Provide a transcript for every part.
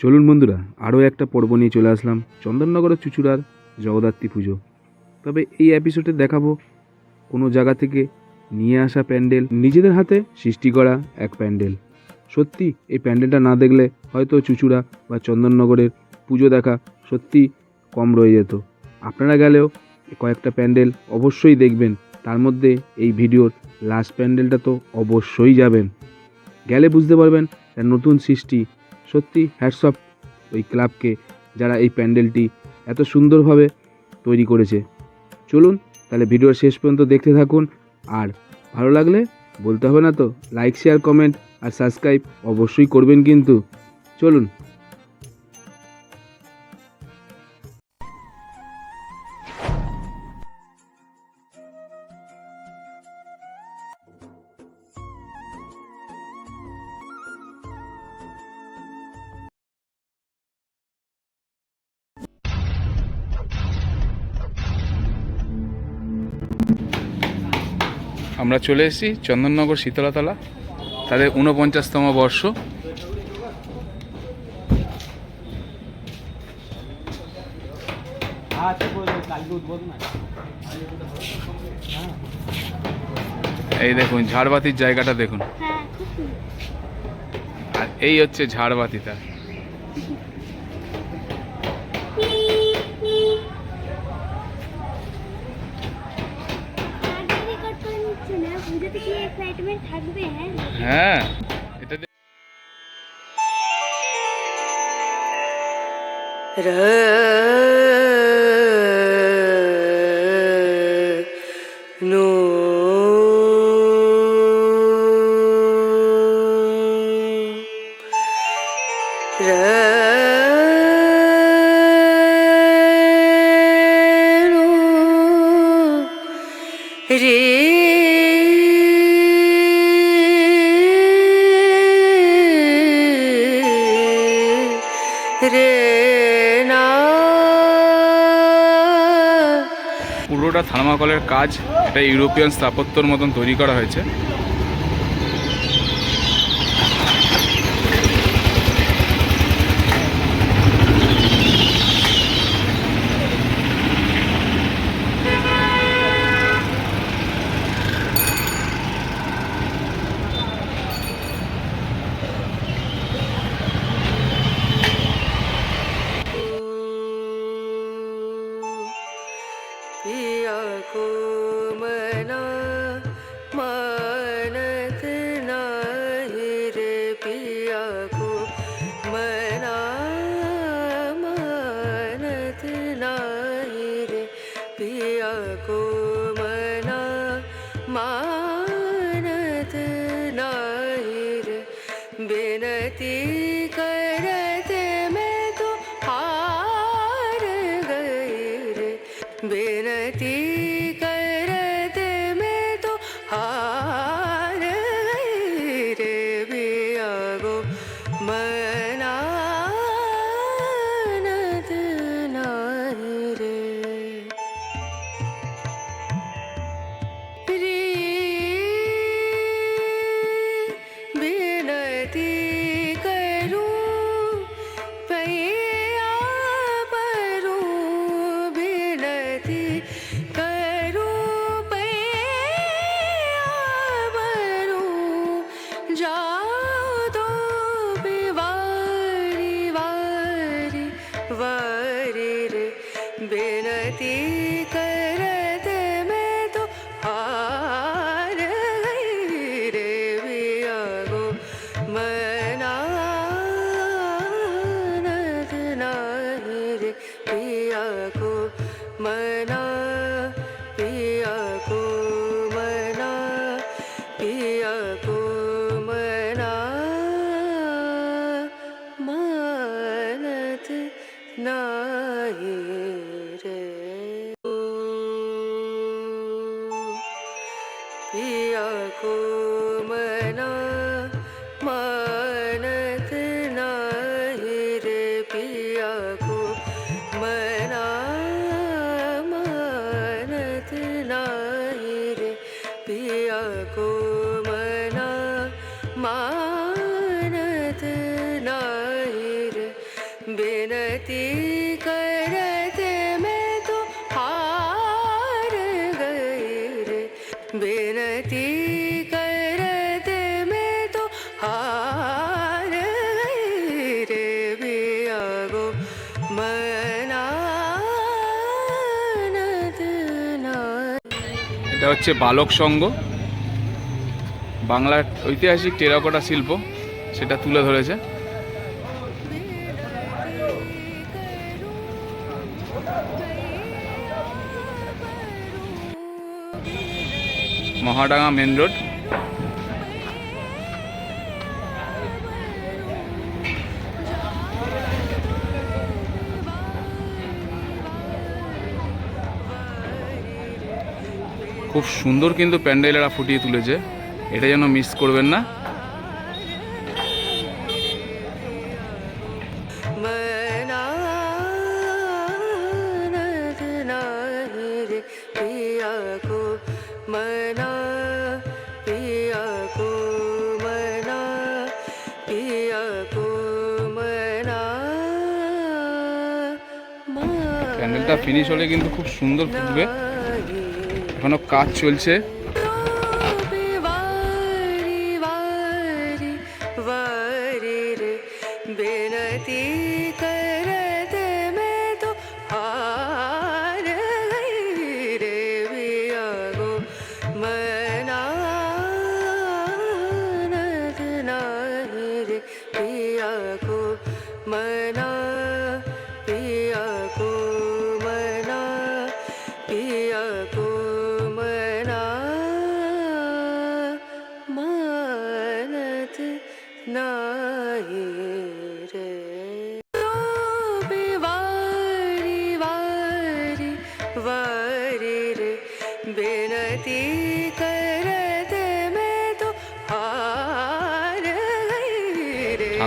চলুন বন্ধুরা, আরও একটা পর্ব নিয়ে চলে আসলাম চন্দননগরের চুচুড়ার জগদ্ধাত্রী পুজো। তবে এই এপিসোডে দেখাবো কোনো জায়গা থেকে নিয়ে আসা প্যান্ডেল, নিজেদের হাতে সৃষ্টি করা এক প্যান্ডেল। সত্যি, এই প্যান্ডেলটা না দেখলে হয়তো চুচুড়া বা চন্দননগরের পুজো দেখা সত্যি কম রয়ে যেত। আপনারা গেলেও কয়েকটা প্যান্ডেল অবশ্যই দেখবেন, তার মধ্যে এই ভিডিওর লাস্ট প্যান্ডেলটা তো অবশ্যই যাবেন। গেলে বুঝতে পারবেন নতুন সৃষ্টি সত্যি হ্যাটসঅপ ওই ক্লাবকে যারা এই প্যান্ডেলটি এত সুন্দরভাবে তৈরি করেছে। চলুন তাহলে ভিডিওর শেষ পর্যন্ত দেখতে থাকুন। আর ভালো লাগলে বলতে হবে না তো লাইক শেয়ার কমেন্ট আর সাবস্ক্রাইব অবশ্যই করবেন কিন্তু। চলুন। আমরা চলে এসেছি চন্দননগর শীতলাতলা তাদের ঊনপঞ্চাশতম বর্ষ। এই দেখুন ঝাড়বাতির জায়গাটা দেখুন। হ্যাঁ আর এই হচ্ছে ঝাড়বাতিটা এক্সাইটমেন্ট থাকবে হ্যাঁ? হ্যাঁ এটা দে- পুরোটা থার্মাকলের কাজ এটা ইউরোপিয়ান স্থাপত্যর মতন তৈরি করা হয়েছে मना নাই রে পিয়া গো। হচ্ছে বালক সংঘ বাংলার ঐতিহাসিক টেরাকোটা শিল্প সেটা তুলে ধরেছে। Mahadanga main road. খুব সুন্দর কিন্তু প্যান্ডেল এরা ফুটিয়ে তুলেছে। এটা যেন মিস করবেন না। প্যান্ডেলটা ফিনিশ হলে কিন্তু খুব সুন্দর ফুটবে। এখনও কাজ চলছে। বেনতি কর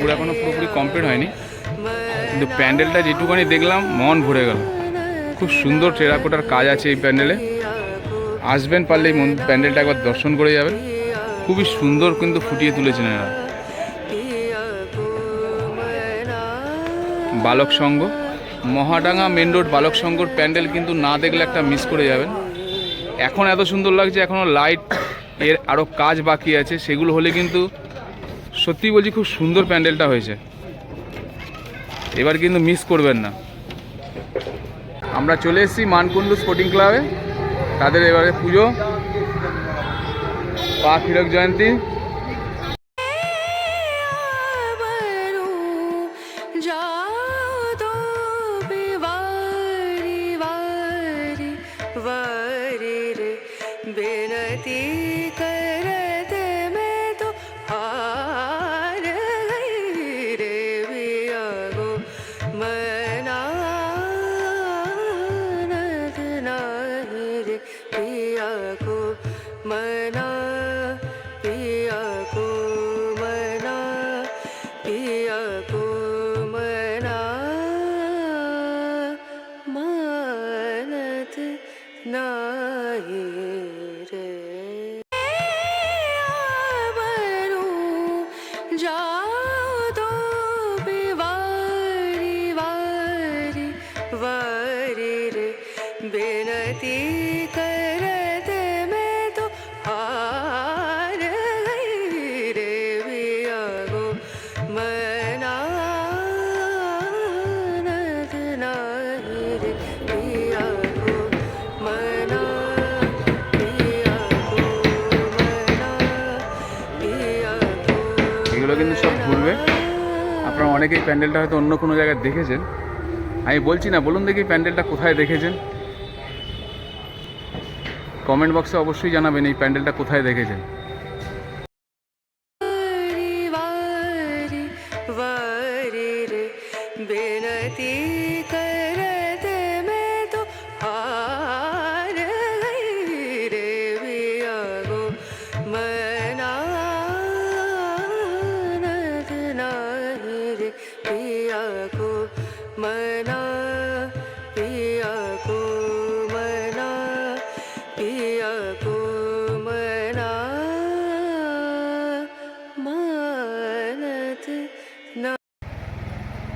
ঠাকুর এখনও পুরোপুরি কমপ্লিট হয়নি। কিন্তু প্যান্ডেলটা যেটুকানি দেখলাম, মন ভরে গেল। খুব সুন্দর টেরাকোটার কাজ আছে এই প্যান্ডেলে। আসবেন পারলে এই প্যান্ডেলটা একবার দর্শন করে যাবেন। খুবই সুন্দর কিন্তু ফুটিয়ে তুলেছেন এরা। বালক সংঘ। মহাডাঙ্গা মেন রোড বালক সংঘর প্যান্ডেল কিন্তু না দেখলে একটা মিস করে যাবেন। এখন এত সুন্দর লাগছে এখনও লাইটের আরও কাজ বাকি আছে। সেগুলো হলে কিন্তু সত্যি বলছি খুব সুন্দর প্যান্ডেলটা হয়েছে এবার কিন্তু মিস করবেন না আমরা চলে এসেছি মানকুণ্ডু স্পোর্টিং ক্লাবে তাদের এবারে পুজো পাক হীরক জয়ন্তী जाओ तो वारी वारी वारी रे बेनती करते এগুলো কিন্তু সব ঘুরবে আপনারা অনেকেই প্যান্ডেলটা হয়তো অন্য কোনো জায়গায় দেখেছেন। আমি বলছি না, বলুন দেখি প্যান্ডেলটা কোথায় দেখেছেন। কমেন্ট বক্সে অবশ্যই জানাবেন এই প্যান্ডেলটা কোথায় দেখেছেন।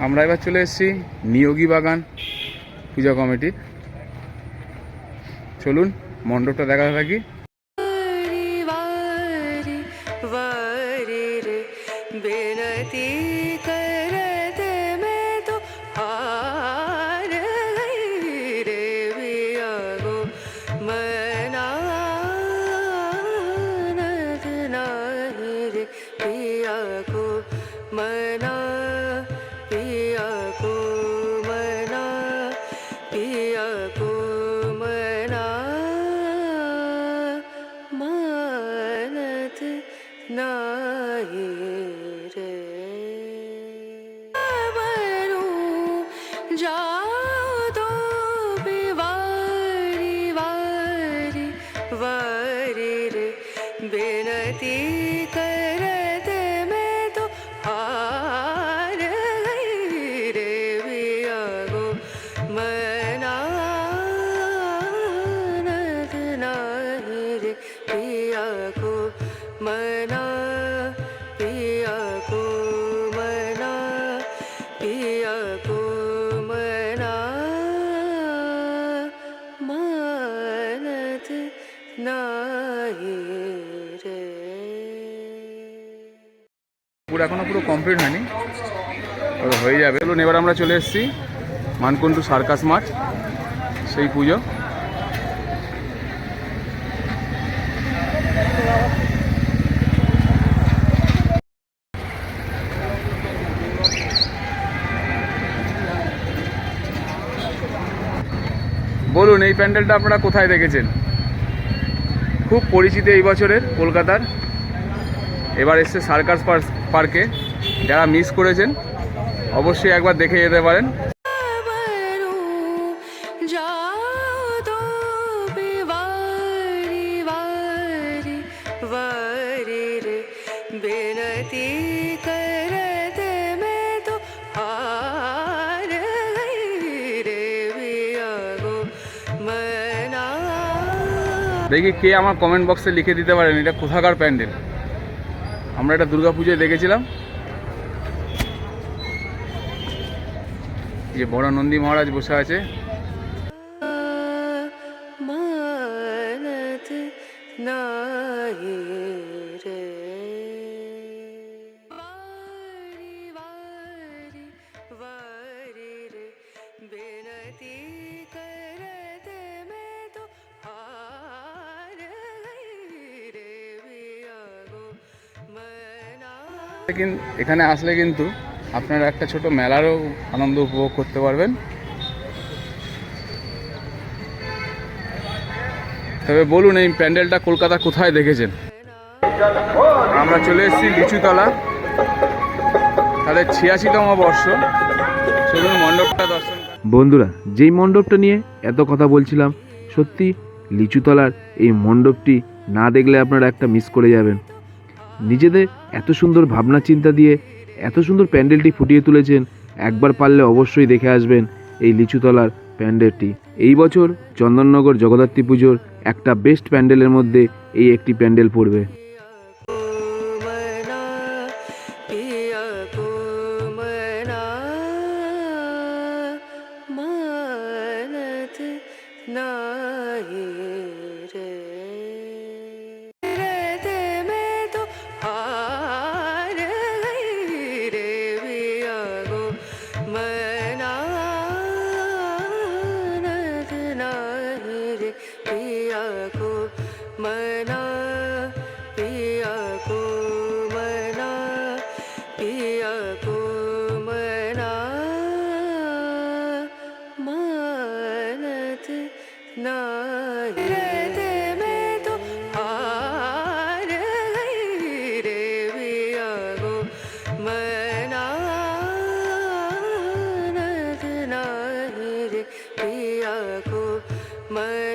আমরা এবার চলে এসেছি নিয়োগী বাগান পূজা কমিটির। চলুন মণ্ডপটা দেখাতে থাকি। পুরো এখনও পুরো কমপ্লিট হয়নি। হয়ে যাবে। চলুন, এবার আমরা চলে এসেছি মানকুন্টু সার্কাস মাঠ, সেই পুজো। বলুন, এই প্যান্ডেলটা আপনারা কোথায় দেখেছেন? খুব পরিচিত এই বছরের কলকাতার। এবার এসছে সার্কাস পার্কে যারা মিস করেছেন, অবশ্যই একবার দেখে যেতে পারেন। দেখি কে আমার কমেন্ট বক্সে লিখে দিতে পারেন, এটা কোথাকার প্যান্ডেল। আমরা এটা দুর্গাপুজোয় দেখেছিলাম। যে বড় নন্দী মহারাজ বসে আছে। কিন- এখানে আসলে কিন্তু আপনারা একটা ছোট মেলারও আনন্দ উপভোগ করতে পারবেন। তবে বলুন, এই প্যান্ডেলটা কলকাতা কোথায় দেখেছেন? আমরা চলে এসেছি লিচুতলা। তাদের ছিয়াশিতম বর্ষ। চলুন মণ্ডপটা দর্শন বন্ধুরা, যেই মণ্ডপটা নিয়ে এত কথা বলছিলাম, সত্যি লিচুতলার এই মণ্ডপটি না দেখলে আপনারা একটা মিস করে যাবেন। নিজেদের এত সুন্দর ভাবনা চিন্তা দিয়ে এত সুন্দর প্যান্ডেলটি ফুটিয়ে তুলেছেন, একবার পারলে অবশ্যই দেখে আসবেন এই লিচুতলার প্যান্ডেলটি। এই বছর চন্দননগর জগদ্ধাত্রী পুজোর একটা বেস্ট প্যান্ডেলের মধ্যে এই একটি প্যান্ডেল পড়বে।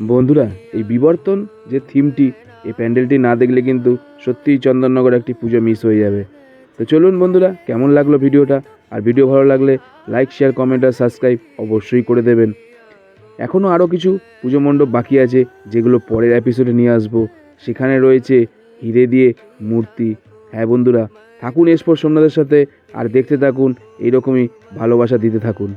বন্ধুরা, এই বিবর্তন যে থিমটি, এই প্যান্ডেলটি না দেখলে কিন্তু সত্যিই চন্দননগর একটি পুজো মিস হয়ে যাবে। তো চলুন বন্ধুরা, কেমন লাগল ভিডিওটা? আর ভিডিও ভালো লাগলে লাইক শেয়ার কমেন্ট আর সাবস্ক্রাইব অবশ্যই করে দেবেন। এখনও আরও কিছু পুজো মণ্ডপ বাকি আছে, যেগুলো পরের এপিসোডে নিয়ে আসব। সেখানে রয়েছে হিরে দিয়ে মূর্তি। হ্যাঁ বন্ধুরা থাকুন এসপর সোমনাথের সাথে আর দেখতে থাকুন এইরকমই ভালোবাসা দিতে থাকুন।